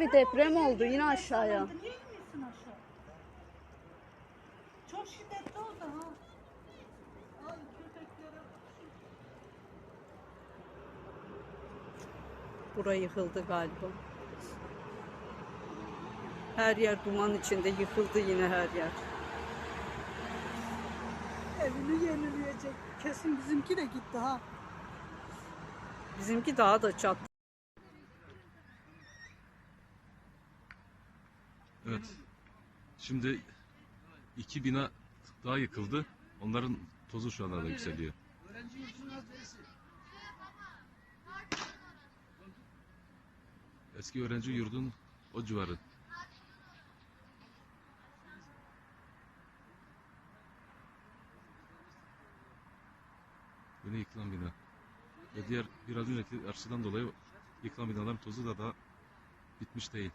bir deprem oldu yine aşağıya. Niye iniyorsun aşağı? Çok şiddetli oldu ha. Ay köpeklere yıkıldı galiba. Her yer duman içinde yıkıldı yine her yer. Evini yenileyecek. Kesin bizimki de gitti ha. Bizimki daha da çat. Evet. Şimdi iki bina daha yıkıldı. Onların tozu şu anda da yükseliyor. Eski öğrenci yurdun o civarı. Yine yıkılan bina. Ve diğer biraz önceki arsadan dolayı yıkılan binaların tozu da daha bitmiş değil.